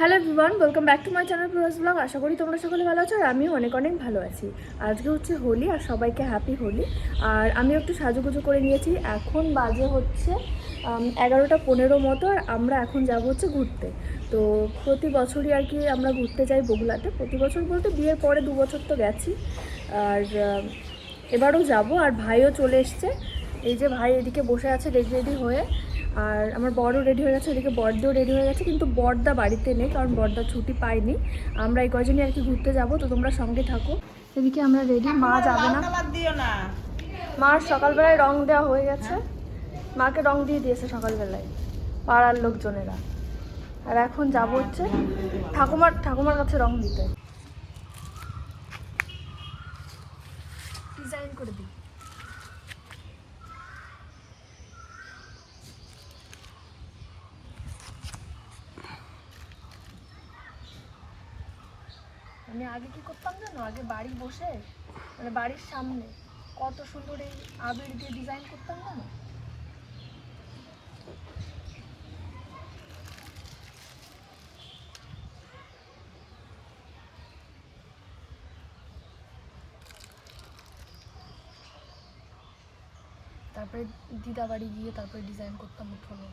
Hello everyone welcome back to my channel Prabhas blog আশা করি তোমরা সকলে ভালো আছো আর আমিও অনেক অনেক ভালো আছি। আজকে হচ্ছে হোলি আর সবাইকে হ্যাপি হোলি। আর আমি একটু সাজুগুজু করে নিয়েছি। এখন বাজে হচ্ছে এগারোটা পনেরো মতো আর আমরা এখন যাব হচ্ছে ঘুরতে। তো প্রতি বছরই আর কি আমরা ঘুরতে যাই বগুলাতে প্রতি বছর বলতে বিয়ের পরে দু বছর তো গেছি। আর এবারও যাব আর ভাইও চলে এসছে। এই যে ভাই এদিকে বসে আছে রেডি রেডি হয়ে। আর আমার বড়ও রেডি হয়ে গেছে এদিকে বর্দাও রেডি হয়ে গেছে কিন্তু বর্দা বাড়িতে নেই কারণ বর্দা ছুটি পাইনি আমরা এই কজনই আর কি ঘুরতে যাব তো তোমরা সঙ্গে থাকো। এদিকে আমরা রেডি মা যাবে না। মার সকালবেলায় রং দেওয়া হয়ে গেছে। মাকে রং দিয়ে দিয়েছে সকালবেলায় পাড়ার লোকজনেরা। আর এখন যাব হচ্ছে ঠাকুমার ঠাকুমার কাছে রং দিতে। ডিজাইন করে দিই। আমি আগে কি করতাম জানো? আগে বাড়ি বসে মানে বাড়ির সামনে কত সুন্দর এই আবির দিয়ে ডিজাইন করতাম জানো? তারপরে দিদা বাড়ি গিয়ে তারপরে ডিজাইন করতাম উঠোনে।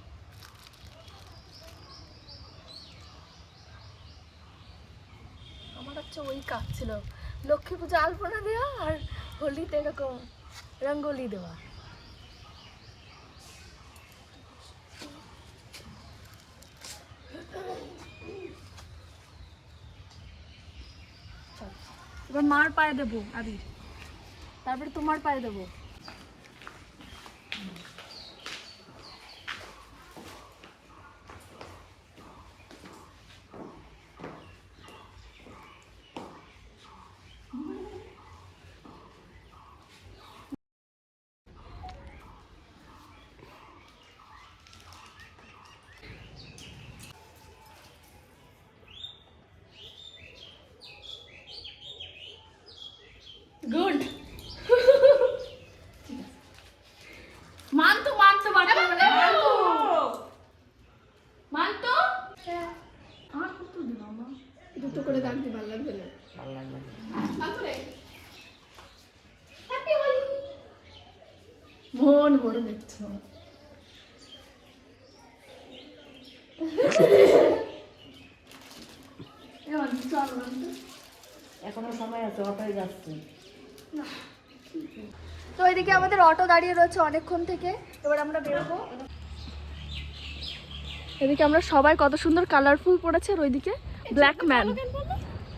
হচ্ছে ওই কাঁদছিল লক্ষ্মী পুজো, আলপনা দেওয়া আর হোলিতে এরকম রঙ্গোলি দেওয়া। এবার মার পায়ে দেবো, আবির। তারপরে তোমার পায়ে দেবো। মানতো মানতো মানতো মানতো। মানতো? আমার কত দিন আমার? দুটো করে দাগ দি ভালো লাগবে না। ভালো লাগবে তারপরে হ্যাপি হোলি মন ভরে দেখছ এবার চল মানতো এখনও সময় আছে অটোয় যাচ্ছে। তো এদিকে আমাদের অটো দাঁড়িয়ে রয়েছে অনেকক্ষণ থেকে। এবার আমরা বেরোবো। এদিকে আমরা সবাই কত সুন্দর কালারফুল পড়েছে আর ওইদিকে ব্ল্যাক ম্যান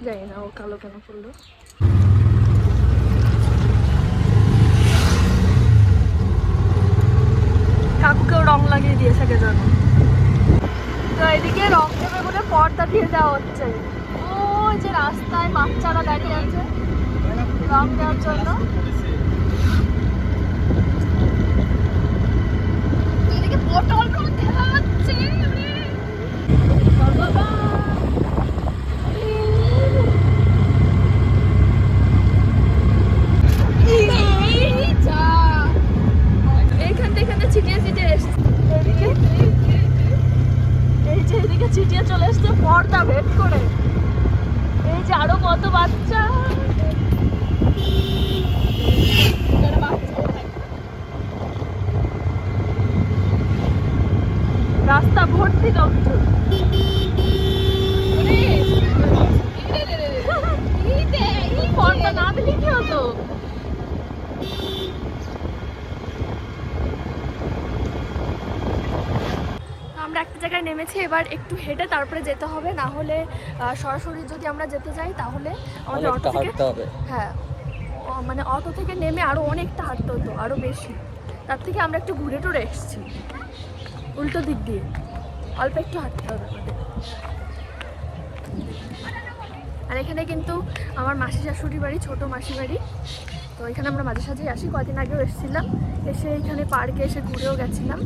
জানি না ও কালো কেন পড়ল। কাকুকেও রং লাগিয়ে দিয়েছে কে জানো। তো এদিকে রং দেবে বলে পর্দা দিয়ে দেওয়া হচ্ছে। ওই যে রাস্তায় বাচ্চারা দাঁড়িয়ে আছে রং দেওয়ার জন্য তো এদিকে পটল রং দেওয়া হচ্ছে বাবা এই যা এইখান থেকে এখানে ছিটিয়ে ছিটিয়ে এসছে এদিকে এই যে এদিকে ছিটিয়ে চলে এসছে পর্দা ভেদ করে এই যে আরও কত বাচ্চা এখানে বাচ্চাও থাকে। রাস্তা ভর্তি লোকজন পর্দা না দিলে কি হতো আমরা একটা জায়গায় নেমেছি এবার একটু হেঁটে তারপরে যেতে হবে না হলে সরাসরি যদি আমরা যেতে যাই তাহলে আমাদের অটো থেকে হবে হ্যাঁ মানে অটো থেকে নেমে আরও অনেকটা হাঁটতে হতো আরও বেশি তার থেকে আমরা একটু ঘুরে টুরে এসেছি উল্টো দিক দিয়ে অল্প একটু হাঁটতে হবে আর এখানে কিন্তু আমার মাসি শাশুড়ি বাড়ি, ছোট মাসি বাড়ি। তো এখানে আমরা মাঝে সাঝেই আসি কদিন আগেও এসেছিলাম। এসে এখানে পার্কে এসে ঘুরেও গেছিলাম।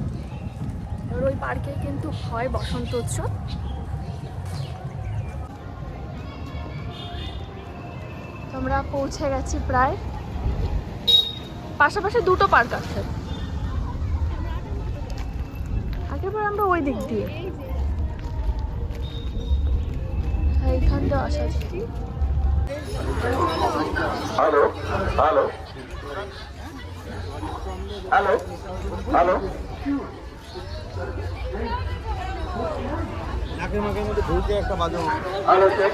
এবার ওই পার্কে কিন্তু হয় বসন্ত উৎসব। আমরা পৌঁছে গেছি প্রায়। পাশাপাশি দুটো পার্ক আছে আগেরবার আমরা ওই দিক দিয়ে দিয়ে আসা Hello? Hello? Hello? Hello? নাকের মাকের মধ্যে ঢুকে একটা বাজে check.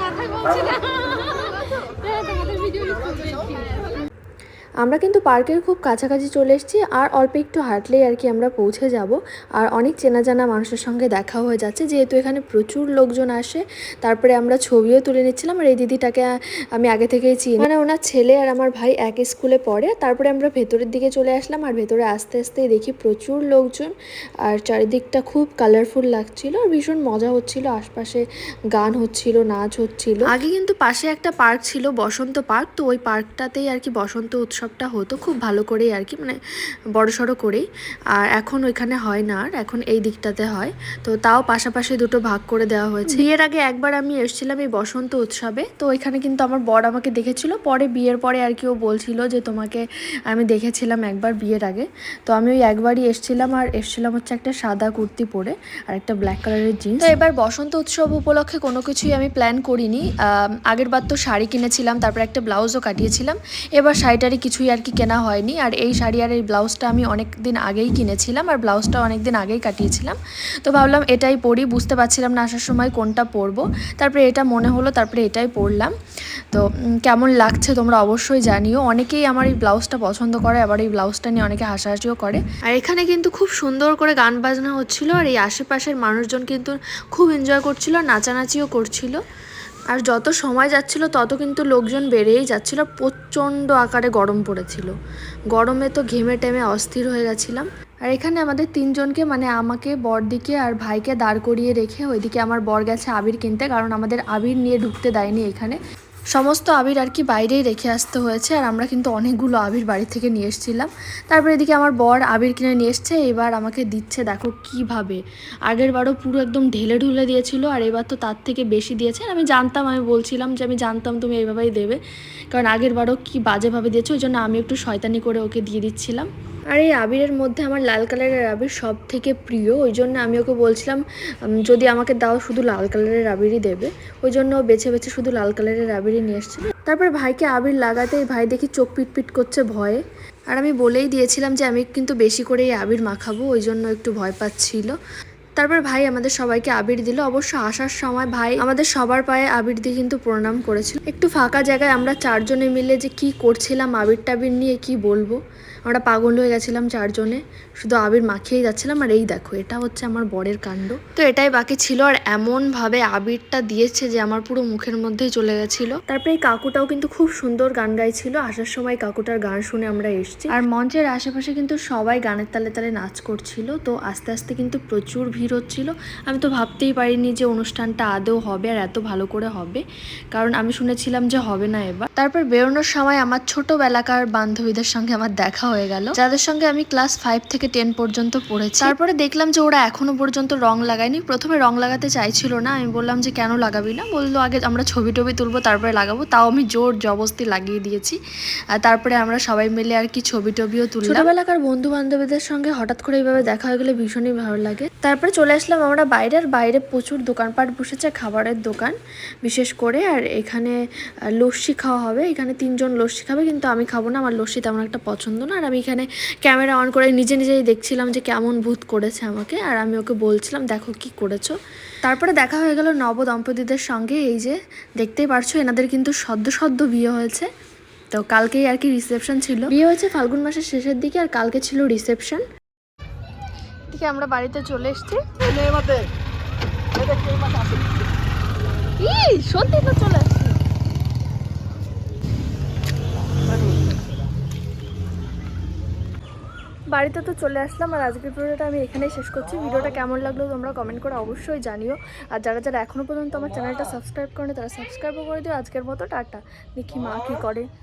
আমরা কিন্তু পার্কের খুব কাছাকাছি চলে এসেছি আর অল্প একটু হাঁটলেই আর কি আমরা পৌঁছে যাব। আর অনেক চেনা জানা মানুষের সঙ্গে দেখা হয়ে যাচ্ছে, যেহেতু এখানে প্রচুর লোকজন আসে। তারপরে আমরা ছবিও তুলে নিচ্ছিলাম আর এই দিদিটাকে আমি আগে থেকেই চিনি। মানে ওনার ছেলে আর আমার ভাই এক স্কুলে পড়ে, তারপরে আমরা ভেতরের দিকে চলে আসলাম। আর ভেতরে আস্তে আস্তেই দেখি প্রচুর লোকজন। আর চারিদিকটা খুব কালারফুল লাগছিল আর ভীষণ মজা হচ্ছিল। আশপাশে গান হচ্ছিল, নাচ হচ্ছিল। আগে কিন্তু পাশে একটা পার্ক ছিল, বসন্ত পার্ক। তো ওই পার্কটাতেই আর কি বসন্ত উৎসবটা হতো খুব ভালো করেই আর কি মানে বড় সড়ো করেই। আর এখন ওইখানে হয় না আর এখন এই দিকটাতে হয়। তো তাও পাশাপাশি দুটো ভাগ করে দেওয়া হয়েছে। বিয়ের আগে একবার আমি এসেছিলাম এই বসন্ত উৎসবে। তো ওইখানে কিন্তু আমার বর আমাকে দেখেছিল। পরে বিয়ের পরে আর কি ও বলছিল যে তোমাকে আমি দেখেছিলাম একবার বিয়ের আগে। তো আমি ওই একবারই এসেছিলাম আর এসেছিলাম হচ্ছে একটা সাদা কুর্তি পরে আর একটা ব্ল্যাক কালারের জিন্স তো এবার বসন্ত উৎসব উপলক্ষে কোনো কিছুই আমি প্ল্যান করিনি। আম, আগের বার তো শাড়ি কিনেছিলাম তারপর একটা ব্লাউজও কাটিয়েছিলাম। এবার শাড়িটারি কিছুই আর কি কেনা হয়নি। আর এই শাড়ি আর এই ব্লাউজটা আমি অনেক দিন আগেই কিনেছিলাম আর ব্লাউজটা অনেক দিন আগেই কাটিয়েছিলাম। তো ভাবলাম এটাই পরি, বুঝতে পারছিলাম না আসার সময় কোনটা পরবো। তারপরে এটা মনে হলো, তারপরে এটাই পরলাম। তো কেমন লাগছে তোমরা অবশ্যই জানিও। অনেকেই আমার এই ব্লাউজটা পছন্দ করে, আবার এই ব্লাউজটা নিয়ে অনেকে হাসাহাসিও করে। আর এখানে কিন্তু খুব সুন্দর করে গান বাজনা হচ্ছিল আর এই আশেপাশের মানুষজন কিন্তু খুব এনজয় করছিল নাচানাচিও করছিল। আর যত সময় যাচ্ছিল, তত কিন্তু লোকজন বেড়েই যাচ্ছিল। প্রচণ্ড আকারে গরম পড়েছিল। গরমে তো ঘেমে টেমে অস্থির হয়ে গেছিলাম। আর এখানে আমাদের তিনজনকে মানে আমাকে, বরদিকে আর ভাইকে দাঁড় করিয়ে রেখে ওইদিকে আমার বর গেছে আবির কিনতে, কারণ আমাদের আবির নিয়ে ঢুকতে দেয়নি এখানে। সমস্ত আবির আর কি বাইরেই রেখে আসতে হয়েছে, আর আমরা কিন্তু অনেকগুলো আবির বাড়ি থেকে নিয়ে এসেছিলাম। তারপরে এদিকে আমার বর আবির কিনে নিয়ে এসছে, এবার আমাকে দিচ্ছে দেখো কীভাবে। আগের বারও পুরো একদম ঢেলে ঢুলে দিয়েছিল, আর এবার তো তার থেকে বেশি দিয়েছে। আমি জানতাম, আমি বলছিলাম যে আমি জানতাম তুমি এইভাবেই দেবে। কারণ আগের বারও কি বাজেভাবে দিয়েছে, ওই জন্য আমি একটু শয়তানি করে ওকে দিয়ে দিচ্ছিলাম। আর এই আবিরের মধ্যে আমার লাল কালারের আবির সব থেকে প্রিয়, ওই জন্য আমি ওকে বলছিলাম যদি আমাকে দাও শুধু লাল কালারের আবিরই দেবে। ওই জন্য ও বেছে বেছে শুধু লাল কালারের আবিরই নিয়ে এসেছিল তারপরে ভাইকে আবির লাগাতেই ভাই দেখি চোখ পিট পিট করছে ভয়ে। আর আমি বলেই দিয়েছিলাম যে আমি কিন্তু বেশি করে এই আবির মাখাবো, ওই জন্য একটু ভয় পাচ্ছিল। তারপর ভাই আমাদের সবাইকে আবির দিল। অবশ্য আসার সময় ভাই আমাদের সবার পায়ে আবির দিয়ে কিন্তু প্রণাম করেছিল। একটু ফাঁকা জায়গায় আমরা চারজনে মিলে যে কি করছিলাম আবির টাবির নিয়ে কি বলব? আমরা পাগল হয়ে গেছিলাম চারজনে। শুধু আবির মাখিয়েই যাচ্ছিলাম আর এই দেখো, এটা হচ্ছে আমার বরের কাণ্ড। তো এটাই বাকি ছিল আর এমন ভাবে আবিরটা দিয়েছে যে আমার পুরো মুখের মধ্যেই চলে গেছিল। তারপরে এই কাকুটাও কিন্তু খুব সুন্দর গান গাইছিল। আসার সময় কাকুটার গান শুনে আমরা এসেছি। আর মঞ্চের আশেপাশে কিন্তু সবাই গানের তালে তালে নাচ করছিল। তো আস্তে আস্তে কিন্তু প্রচুর ভিড় হচ্ছিল। আমি তো ভাবতেই পারিনি যে অনুষ্ঠানটা আদৌ হবে আর এত ভালো করে হবে। কারণ আমি শুনেছিলাম যে হবে না এবার। তারপর বেরোনোর সময় আমার ছোটবেলাকার বান্ধবীদের সঙ্গে আমার দেখা হয়ে গেল। যাদের সঙ্গে আমি ক্লাস ফাইভ থেকে টেন পর্যন্ত পড়েছি। তারপরে দেখলাম যে ওরা এখনও পর্যন্ত রং লাগায়নি। প্রথমে রং লাগাতে চাইছিল না। আমি বললাম যে, কেন লাগাবি না? বলল, আগে আমরা ছবি টবি তুলবো, তারপরে লাগাবো। তাও আমি জোর জবস্তি লাগিয়ে দিয়েছি। আর তারপরে আমরা সবাই মিলে আর কি ছবি টবিও তুললাম। ছোটবেলাকার বন্ধু বান্ধবীদের সঙ্গে হঠাৎ করে এইভাবে দেখা হয়ে গেলে ভীষণই ভালো লাগে। তারপরে চলে আসলাম আমরা বাইরে আর বাইরে প্রচুর দোকানপাট বসেছে, খাবারের দোকান বিশেষ করে। আর এখানে লস্যি খাওয়া হবে। এখানে তিনজন লস্যি খাবে, কিন্তু আমি খাব না। আমার লস্যি তেমন একটা পছন্দ না। আর আমি এখানে ক্যামেরা অন করে নিজে নিজেই দেখছিলাম যে কেমন ভূত করেছে আমাকে আর আমি ওকে বলছিলাম দেখো কি করেছ। তারপরে দেখা হয়ে গেল নব দম্পতিদের সঙ্গে এই যে দেখতেই পারছ এনাদের কিন্তু সদ্য সদ্য বিয়ে হয়েছে। তো কালকেই আর কি রিসেপশন ছিল। বিয়ে হয়েছে ফাল্গুন মাসের শেষের দিকে আর কালকে ছিল রিসেপশন দিকে আমরা বাড়িতে চলে এসেছি। সত্যি তো চলে বাড়িতে তো চলে আসলাম আর আজকের ভিডিওটা আমি এখানেই শেষ করছি। ভিডিওটা কেমন লাগল তোমরা কমেন্ট করে অবশ্যই জানিও। আর যারা যারা এখনও পর্যন্ত আমার চ্যানেলটা সাবস্ক্রাইব করে তারা সাবস্ক্রাইবও করে দিও। আজকের মতো টাটা। দেখি মা কী করে।